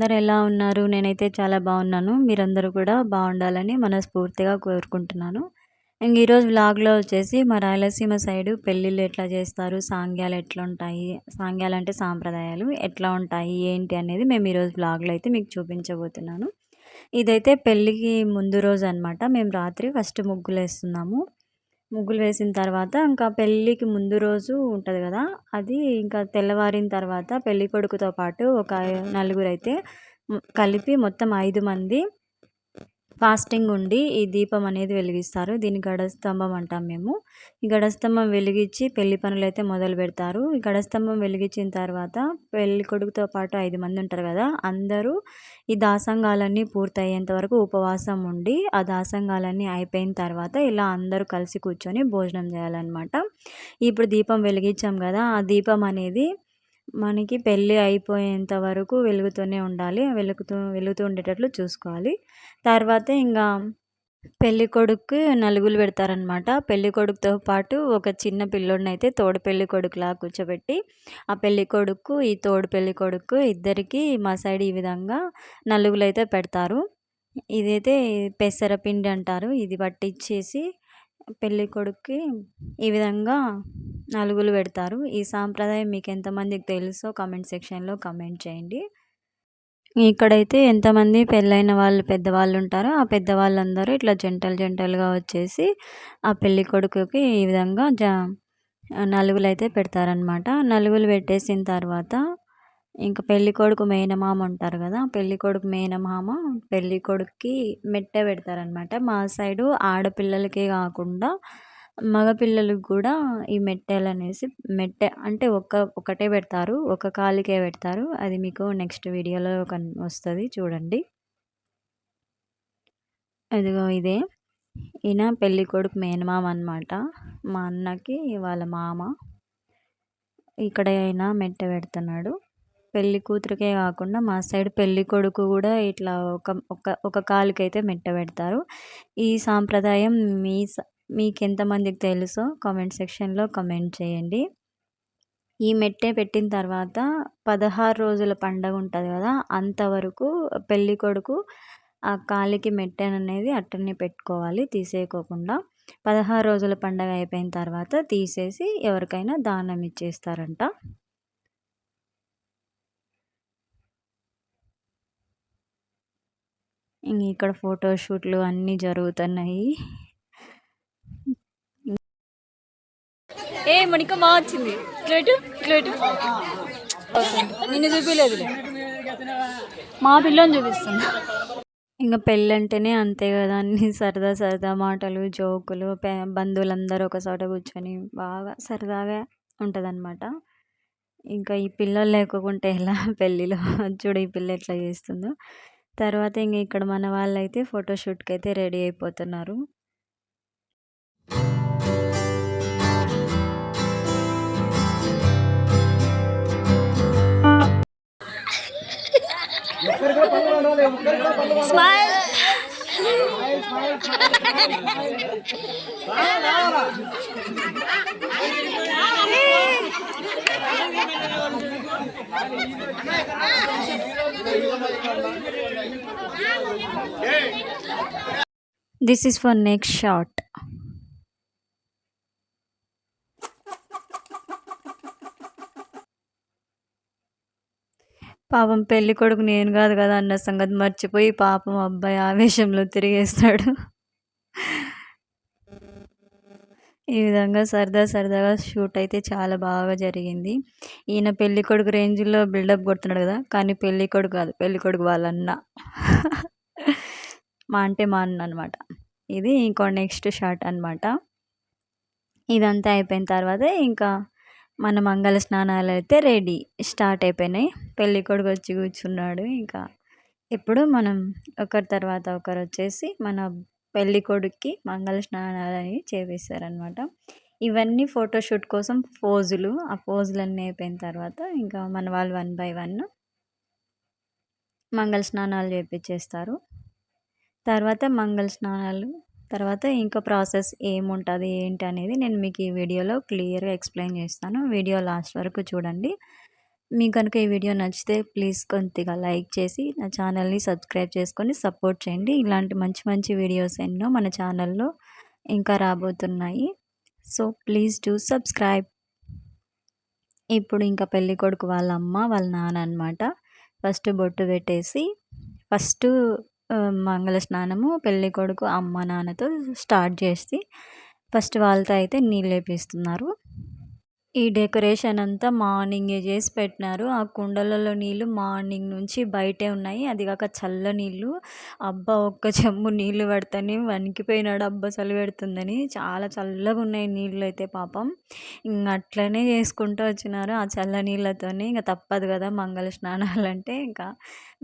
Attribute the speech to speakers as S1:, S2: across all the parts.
S1: అందరు ఎలా ఉన్నారు? నేనైతే చాలా బాగున్నాను. మీరందరూ కూడా బాగుండాలని మనస్ఫూర్తిగా కోరుకుంటున్నాను. ఇంక ఈరోజు వ్లాగ్‌లో వచ్చేసి మా రాయలసీమ సైడు పెళ్ళిళ్ళు ఎట్లా చేస్తారు? సాంగ్యాలు ఎట్లా ఉంటాయి సాంగ్యాలు అంటే సాంప్రదాయాలు ఎట్లా ఉంటాయి? ఏంటి అనేది మేము ఈరోజు వ్లాగ్‌లో అయితే మీకు చూపించబోతున్నాను. ఇదైతే పెళ్ళికి ముందు రోజు అనమాట. మేము రాత్రి ఫస్ట్ ముగ్గులు వేస్తున్నాము ముగ్గులు వేసిన తర్వాత ఇంకా పెళ్ళికి ముందు రోజు ఉంటుంది కదా అది ఇంకా తెల్లవారిన తర్వాత పెళ్ళికొడుకుతో పాటు ఒక నలుగురైతే కలిపి మొత్తం ఐదు మంది ఫాస్టింగ్ ఉండి ఈ దీపం అనేది వెలిగిస్తారు. దీన్ని గడస్తంభం అంటాం మేము. ఈ గడస్తంభం వెలిగించి పెళ్ళి పనులు అయితే మొదలు పెడతారు. ఈ గడస్తంభం వెలిగించిన తర్వాత పెళ్ళి కొడుకుతో పాటు ఐదు మంది ఉంటారు కదా అందరూ ఈ దాసంగాలన్నీ పూర్తయ్యేంత వరకు ఉపవాసం ఉండి ఆ దాసంగాలన్నీ అయిపోయిన తర్వాత ఇలా అందరూ కలిసి కూర్చొని భోజనం చేయాలన్నమాట. ఇప్పుడు దీపం వెలిగించాం కదా ఆ దీపం అనేది మనకి పెళ్ళి అయిపోయేంత వరకు వెలుగుతూనే ఉండాలి. వెలుగుతూ వెలుగుతూ ఉండేటట్లు చూసుకోవాలి. తర్వాత ఇంకా పెళ్ళికొడుకు నలుగులు పెడతారనమాట పెళ్ళికొడుకుతో పాటు ఒక చిన్న పిల్లోడిని అయితే తోడు పెళ్ళి కొడుకులా కూర్చోబెట్టి ఆ పెళ్ళి కొడుకు ఈ తోడు పెళ్ళి కొడుకు ఇద్దరికి మా సైడ్ ఈ విధంగా నలుగులు అయితే పెడతారు. ఇదైతే పెసరపిండి అంటారు. ఇది పట్టించేసి పెళ్ళి కొడుక్కి ఈ విధంగా నలుగులు పెడతారు. ఈ సాంప్రదాయం మీకు ఎంతమందికి తెలుసో కమెంట్ సెక్షన్లో కామెంట్ చేయండి. ఇక్కడైతే ఎంతమంది పెళ్ళైన వాళ్ళు పెద్దవాళ్ళు ఉంటారో ఆ పెద్దవాళ్ళందరూ ఇట్లా జంటలు జంటలుగా వచ్చేసి ఆ పెళ్ళి కొడుకుకి ఈ విధంగా జ నలుగులు అయితే పెడతారనమాట నలుగులు పెట్టేసిన తర్వాత ఇంకా పెళ్ళికొడుకు మేనమామ ఉంటారు కదా పెళ్ళికొడుకు మేనమామ పెళ్ళికొడుకుకి మెట్టె పెడతారనమాట. మా సైడు ఆడపిల్లలకే కాకుండా మగపిల్లలకు కూడా ఈ మెట్టెలు అనేసి మెట్టె అంటే ఒక్క ఒకటే పెడతారు ఒక కాలికే పెడతారు. అది మీకు నెక్స్ట్ వీడియోలో ఒక వస్తుంది చూడండి. ఇదిగో ఇదే. ఈయన పెళ్ళి కొడుకు మేనమామ అనమాట మా అన్నకి వాళ్ళ మామ. ఇక్కడ అయినా మెట్టె పెడుతున్నాడు. పెళ్ళి కూతురికే కాకుండా మా సైడ్ పెళ్ళి కొడుకు కూడా ఇట్లా ఒక ఒక ఒక కాలుకైతే మెట్ట పెడతారు. ఈ సాంప్రదాయం మీ మీకు ఎంతమందికి తెలుసో కామెంట్ సెక్షన్లో కామెంట్ చేయండి. ఈ మెట్టే పెట్టిన తర్వాత పదహారు రోజుల పండగ ఉంటుంది కదా అంతవరకు పెళ్ళి కొడుకు ఆ కాలికి మెట్టెన్ అనేది అట్టనే పెట్టుకోవాలి తీసేయకోకుండా. పదహారు రోజుల పండగ అయిపోయిన తర్వాత తీసేసి ఎవరికైనా దానం ఇచ్చేస్తారంట. ఇక్కడ ఫోటోషూట్లు అన్నీ జరుగుతున్నాయి. ఏ మణిక మా వచ్చింది. ఇట్లేటు ఇట్లేటు నిన్ను చూపించలేదు మా పిల్లని చూపిస్తుంది ఇంకా పెళ్ళి అంటేనే అంతే కదా అన్ని సరదా సరదా మాటలు జోకులు బంధువులందరూ ఒక చోట కూర్చొని బాగా సరదాగా ఉంటుందన్నమాట. ఇంకా ఈ పిల్లలు లేకుంటే ఎలా? పెళ్ళిలో చూడు ఈ పిల్ల ఎట్లా చేస్తుందో. తర్వాత ఇంక ఇక్కడ మన వాళ్ళైతే ఫోటోషూట్కి అయితే రెడీ అయిపోతున్నారు. Smile. This is for next short పాపం పెళ్ళి కొడుకు నేను కాదు కదా అన్న సంగతి మర్చిపోయి పాపం అబ్బాయి ఆవేశంలో తిరిగేస్తాడు. ఈ విధంగా సరదా సరదాగా షూట్ అయితే చాలా బాగా జరిగింది. ఈయన పెళ్ళి కొడుకు రేంజ్లో బిల్డప్ కొడుతున్నాడు కదా కానీ పెళ్ళి కొడుకు కాదు పెళ్ళి కొడుకు వాళ్ళన్న. మా అంటే మా అన్న అనమాట ఇది ఇంకో నెక్స్ట్ షాట్ అనమాట ఇదంతా అయిపోయిన తర్వాత ఇంకా మన మంగళ స్నానాలు అయితే రెడీ స్టార్ట్ అయిపోయినాయి. పెళ్ళి కొడుకు వచ్చి కూర్చున్నాడు. ఇంకా ఇప్పుడు మనం ఒకరి తర్వాత ఒకరు వచ్చేసి మన పెళ్ళి కొడుక్కి మంగళ స్నానాలు అనేవి చేపిస్తారనమాట ఇవన్నీ ఫోటోషూట్ కోసం ఫోజులు ఆ ఫోజులన్నీ అయిపోయిన తర్వాత ఇంకా మన వాళ్ళు వన్ బై వన్ మంగళ స్నానాలు చేపించేస్తారు తర్వాత మంగళ స్నానాలు తర్వాత ఇంకా ప్రాసెస్ ఏముంటుంది ఏంటి అనేది నేను మీకు ఈ వీడియోలో క్లియర్గా ఎక్స్ప్లెయిన్ చేస్తాను. వీడియో లాస్ట్ వరకు చూడండి. మీకు కనుక ఈ వీడియో నచ్చితే ప్లీజ్ కొద్దిగా లైక్ చేసి నా ఛానల్ని సబ్స్క్రైబ్ చేసుకొని సపోర్ట్ చేయండి. ఇలాంటి మంచి మంచి వీడియోస్ ఎన్నో మన ఛానల్లో ఇంకా రాబోతున్నాయి. So please do subscribe. ఇప్పుడు ఇంకా పెళ్ళి కొడుకు వాళ్ళ అమ్మ వాళ్ళ నాన్న అనమాట ఫస్ట్ బొట్టు పెట్టేసి ఫస్ట్ మంగళ స్నానము పెళ్ళి కొడుకు అమ్మ నాన్నతో స్టార్ట్ చేసి ఫస్ట్ వాళ్ళతో అయితే నీళ్ళు వేపిస్తున్నారు ఈ డెకరేషన్ అంతా మార్నింగే చేసి పెట్టినారు. ఆ కుండలలో నీళ్ళు మార్నింగ్ నుంచి బయటే ఉన్నాయి. అది కాక చల్ల నీళ్ళు అబ్బా ఒక్క చెంబు నీళ్ళు పెడతాని వణికిపోయినాడు అబ్బా చలి పెడుతుందని. చాలా చల్లగా ఉన్నాయి నీళ్ళు అయితే పాపం. ఇంక అట్లనే చేసుకుంటూ వచ్చినారు. ఆ చల్ల నీళ్ళతోనే ఇంకా తప్పదు కదా మంగళ స్నానాలు అంటే. ఇంకా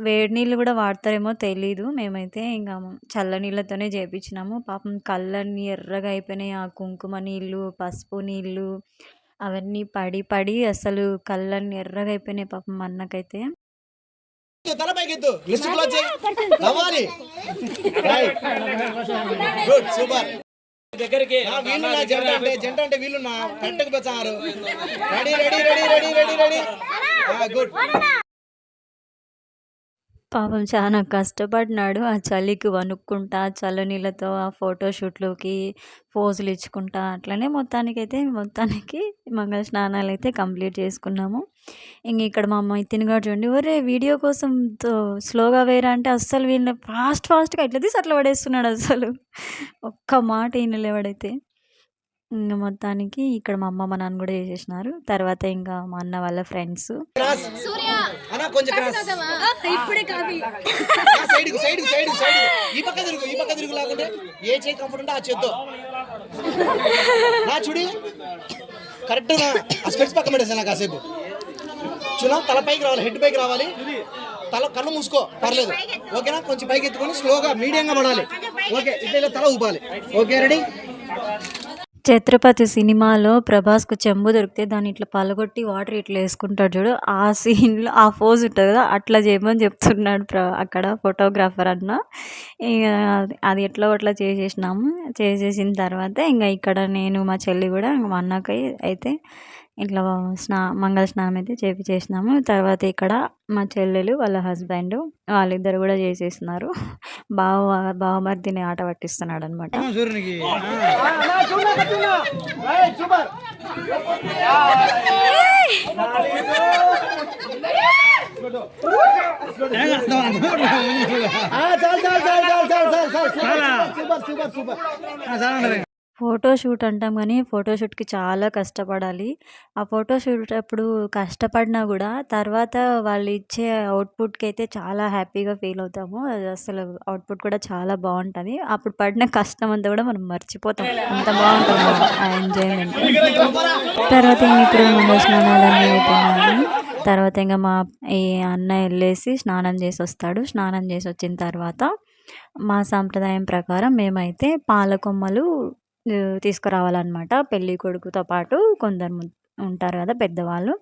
S1: వేడి నీళ్ళు కూడా వాడతారేమో తెలీదు. మేమైతే ఇంకా చల్ల నీళ్ళతోనే చేపించినాము. పాపం కళ్ళన్నీ ఎర్రగా అయిపోయినాయి. ఆ కుంకుమ నీళ్ళు పసుపు నీళ్ళు అవన్నీ పడి పడి అసలు కళ్ళన్నీ ఎర్రగా అయిపోయినాయి పాపం మా అన్నకైతే
S2: తల పైకెత్తు. లిస్ట్ క్లోజ్ చేయి. నవ్వాలి. రైట్ గుడ్ సూపర్
S3: దగ్గరికి.
S2: నా వీళ్ళు నా జంట అంటే జంట అంటే వీళ్ళు నా కరెక్ట్గా పెంచారు ready ready ready ready ready ready good
S1: పాపం చాలా కష్టపడినాడు. ఆ చలికి వణుక్కుంటా చల్లనీళ్ళతో ఆ ఫోటోషూట్లోకి పోజులు ఇచ్చుకుంటా అట్లనే మొత్తానికైతే మొత్తానికి మంగళ స్నానాలు అయితే కంప్లీట్ చేసుకున్నాము. ఇంక ఇక్కడ మా అమ్మ తినగా చూడండి ఒరే వీడియో కోసం స్లోగా వేరా అంటే అస్సలు వీళ్ళని ఫాస్ట్ ఫాస్ట్గా ఇట్లా తీసి అట్లా పడేస్తున్నాడు అసలు. ఒక్క మాట ఈయనలేవాడైతే ఇంక మొత్తానికి ఇక్కడ మా అమ్మ మా నాన్న కూడా చేసేసినారు తర్వాత ఇంకా మా అన్న వాళ్ళ ఫ్రెండ్స్.
S2: చూడి కరెక్ట్ ఆ స్పెట్స్ పక్క పెట్టేసాను కాసేపు. చూనా తల పైకి రావాలి హెడ్ పైకి రావాలి. తల కళ్ళు మూసుకో పర్లేదు. ఓకేనా? కొంచెం పైకి ఎత్తుకొని స్లోగా మీడియంగా పడాలి. ఓకే ఇట్లా తల ఊపాలి. Okay ready?
S1: ఛత్రపతి సినిమాలో ప్రభాస్కు చెంబు దొరికితే దాన్ని ఇట్లా పలగొట్టి వాటర్ ఇట్లా వేసుకుంటాడు చూడు. ఆ సీన్లో ఆ ఫోజ్ ఉంటుంది కదా అట్లా చేయమని చెప్తున్నాడు ప్ర అక్కడ ఫోటోగ్రాఫర్ అన్న. ఇక అది ఎట్లా అట్లా చేసేసినాము. చేసేసిన తర్వాత ఇంకా ఇక్కడ నేను మా చెల్లి కూడా మా అన్నకి అయితే ఇట్లా స్నా మంగళ స్నానం అయితే చేపించేసినాము తర్వాత ఇక్కడ మా చెల్లెలు వాళ్ళ హస్బెండ్ వాళ్ళిద్దరు కూడా చేసేస్తున్నారు. బావ బావమర్దిని ఆట పట్టిస్తున్నాడు అనమాట
S2: సూర్యునికి. సూపర్ సూపర్ సూపర్
S1: ఫోటోషూట్ అంటాం కానీ ఫోటోషూట్కి చాలా కష్టపడాలి. ఆ ఫోటోషూట్ అప్పుడు కష్టపడినా కూడా తర్వాత వాళ్ళు ఇచ్చే అవుట్పుట్కి అయితే చాలా హ్యాపీగా ఫీల్ అవుతాము. అది అసలు అవుట్పుట్ కూడా చాలా బాగుంటుంది. అప్పుడు పడిన కష్టం అంతా కూడా మనం మర్చిపోతాం. అంత బాగుంటుంది ఆ ఎంజాయ్మెంట్. తర్వాత ఇప్పుడు మన స్నానాలన్నీ అయిపోయినాయి. తర్వాత ఇంకా మా ఈ అన్న వెళ్ళేసి స్నానం చేసి వస్తాడు. స్నానం చేసి వచ్చిన తర్వాత మా సాంప్రదాయం ప్రకారం మేమైతే పాలకొమ్మలు తీసుకురావాలన్నమాట. పెళ్ళి కొడుకుతో పాటు కొందరు ఉంటారు కదా పెద్దవాళ్ళు.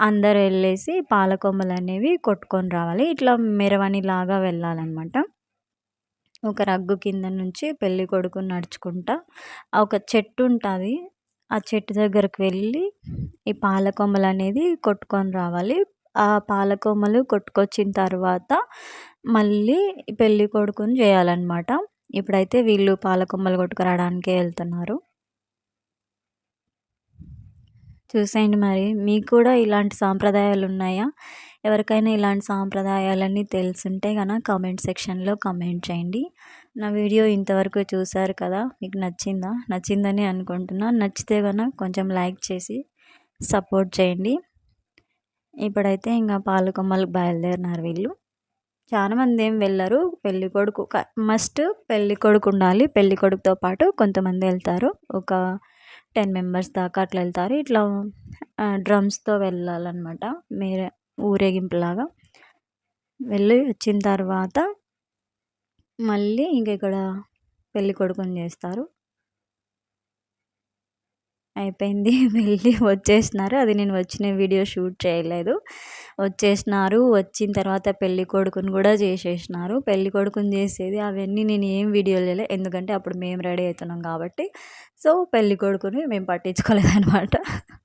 S1: అందరు వెళ్ళేసి పాలకొమ్మలు అనేవి కొట్టుకొని రావాలి. ఇట్లా మెరవని లాగా వెళ్ళాలన్నమాట. ఒక రగ్గు కింద నుంచి పెళ్ళి కొడుకు నడుచుకుంటా ఒక చెట్టు ఉంటుంది. ఆ చెట్టు దగ్గరకు వెళ్ళి ఈ పాలకొమ్మలు అనేది కొట్టుకొని రావాలి. ఆ పాలకొమ్మలు కొట్టుకొచ్చిన తర్వాత మళ్ళీ పెళ్ళి కొడుకుని చేయాలన్నమాట. ఇప్పుడైతే వీళ్ళు పాలకొమ్మలు కొట్టుకురావడానికే వెళ్తున్నారు. చూసేయండి మరి మీకు కూడా ఇలాంటి సాంప్రదాయాలు ఉన్నాయా? ఎవరికైనా ఇలాంటి సాంప్రదాయాలన్నీ తెలుసుంటే కనుక కామెంట్ సెక్షన్లో కామెంట్ చేయండి. నా వీడియో ఇంతవరకు చూసారు కదా మీకు నచ్చిందా? నచ్చిందని అనుకుంటున్నా. నచ్చితే కనుక కొంచెం లైక్ చేసి సపోర్ట్ చేయండి. ఇప్పుడైతే ఇంకా పాలకొమ్మలకు బయలుదేరినారు వీళ్ళు. చాలా మంది ఏం వెళ్ళరు. పెళ్ళి కొడుకు మస్ట్ పెళ్ళి కొడుకు ఉండాలి. పెళ్ళి కొడుకుతో పాటు కొంతమంది వెళ్తారు. ఒక టెన్ మెంబర్స్ దాకా అట్లా వెళ్తారు. ఇట్లా డ్రమ్స్తో వెళ్ళాలన్నమాట. మీరే ఊరేగింపులాగా. వెళ్ళి వచ్చిన తర్వాత మళ్ళీ ఇంక ఇక్కడ పెళ్ళి కొడుకుని చేస్తారు. అయిపోయింది. వెళ్ళి వచ్చేసినారు. అది నేను వచ్చిన వీడియో షూట్ చేయలేదు. వచ్చేసినారు. వచ్చిన తర్వాత పెళ్ళి కొడుకుని కూడా చేసేసినారు. పెళ్ళి కొడుకుని చేసేది అవన్నీ నేను ఏం వీడియో లేదు ఎందుకంటే అప్పుడు మేము రెడీ అవుతున్నాం కాబట్టి. సో పెళ్ళి కొడుకుని మేము పట్టించుకోలేదన్నమాట.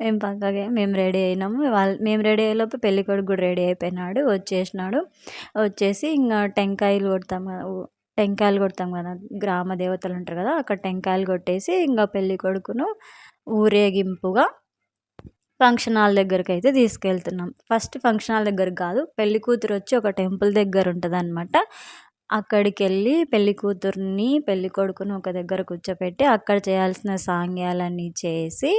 S1: మేము పక్కగా మేము రెడీ అయినాము. వాళ్ళు మేము రెడీ అయ్యేలోపు పెళ్ళికొడుకు కూడా రెడీ అయిపోయినాడు. వచ్చేసినాడు. వచ్చేసి ఇంకా టెంకాయలు కొడతాము. టెంకాయలు కొడతాం కదా గ్రామ దేవతలు ఉంటారు కదా అక్కడ టెంకాయలు కొట్టేసి ఇంకా పెళ్ళి కొడుకును ఊరేగింపుగా ఫంక్షన్ హాల్ దగ్గరికి అయితే తీసుకెళ్తున్నాం. ఫస్ట్ ఫంక్షన్ హాల్ దగ్గర కాదు పెళ్ళి కూతురు వచ్చి ఒక టెంపుల్ దగ్గర ఉంటుంది అనమాట అక్కడికి వెళ్ళి పెళ్ళి కూతుర్ని పెళ్ళి కొడుకుని ఒక దగ్గర కూర్చోపెట్టి అక్కడ చేయాల్సిన సాంగ్యాలన్నీ చేసి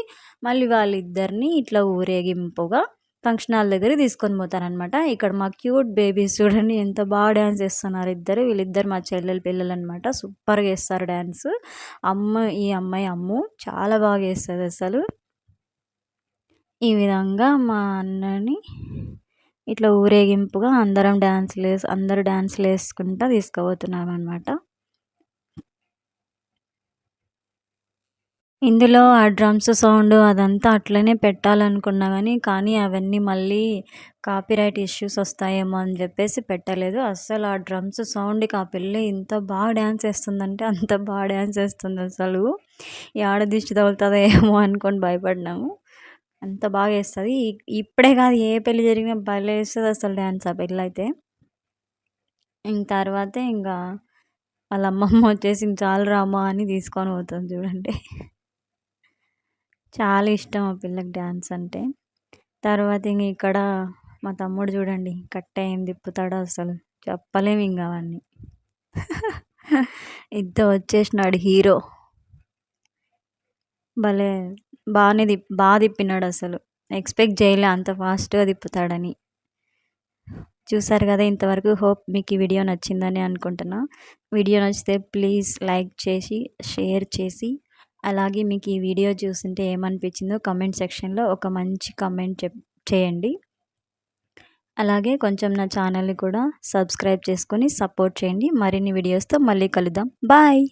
S1: మళ్ళీ వాళ్ళిద్దరిని ఇట్లా ఊరేగింపుగా ఫంక్షన్ హాల్ దగ్గర తీసుకొని పోతారనమాట ఇక్కడ మా క్యూట్ బేబీస్ చూడండి ఎంత బాగా డ్యాన్స్ చేస్తున్నారు ఇద్దరు. వీళ్ళిద్దరు మా చెల్లెల పిల్లలు అనమాట సూపర్గా వేస్తారు డ్యాన్స్ అమ్మ ఈ అమ్మాయి అమ్ము చాలా బాగా వేస్తుంది అసలు. ఈ విధంగా మా అన్నని ఇట్లా ఊరేగింపుగా అందరం డ్యాన్స్లు వేసి అందరు డ్యాన్స్లు వేసుకుంటా తీసుకుపోతున్నాం అనమాట ఇందులో ఆ డ్రమ్స్ సౌండ్ అదంతా అట్లనే పెట్టాలనుకున్నా కానీ కానీ అవన్నీ మళ్ళీ కాపీరైట్ ఇష్యూస్ వస్తాయేమో అని చెప్పేసి పెట్టలేదు. అస్సలు ఆ డ్రమ్స్ సౌండ్కి ఆ పిల్ల ఇంత బాగా డ్యాన్స్ వేస్తుందంటే అంత బాగా డ్యాన్స్ వేస్తుంది అసలు. ఈ ఆడ దిష్టి తగులుతుందో ఏమో అనుకొని భయపడినాము. అంత బాగా వేస్తుంది. ఇప్పుడే కాదు ఏ పెళ్ళి జరిగినా భలే వేస్తుంది అసలు డ్యాన్స్ ఆ పిల్ల అయితే ఇంక తర్వాత ఇంకా వాళ్ళ అమ్మమ్మ వచ్చేసి ఇంక చాలు రామా అని తీసుకొని పోతుంది చూడండి. చాలా ఇష్టం ఆ పిల్లకి డ్యాన్స్ అంటే. తర్వాత ఇంక ఇక్కడ మా తమ్ముడు చూడండి కట్ట ఏం తిప్పుతాడో అసలు. చెప్పలేము ఇంకా అవన్నీ. ఇంత వచ్చేసినాడు హీరో. భలే బాగానే తిప్ బాగా తిప్పినాడు అసలు. ఎక్స్పెక్ట్ చేయలే అంత ఫాస్ట్గా తిప్పుతాడని. చూసారు కదా ఇంతవరకు హోప్ మీకు ఈ వీడియో నచ్చిందని అనుకుంటున్నా. వీడియో నచ్చితే ప్లీజ్ లైక్ చేసి షేర్ చేసి అలాగే మీకు ఈ వీడియో చూస్తుంటే ఏమనిపించిందో కమెంట్ సెక్షన్లో ఒక మంచి కమెంట్ చెప్ చేయండి. అలాగే కొంచెం నా ఛానల్ని కూడా సబ్స్క్రైబ్ చేసుకొని సపోర్ట్ చేయండి. మరిన్ని వీడియోస్తో మళ్ళీ కలుద్దాం. బాయ్!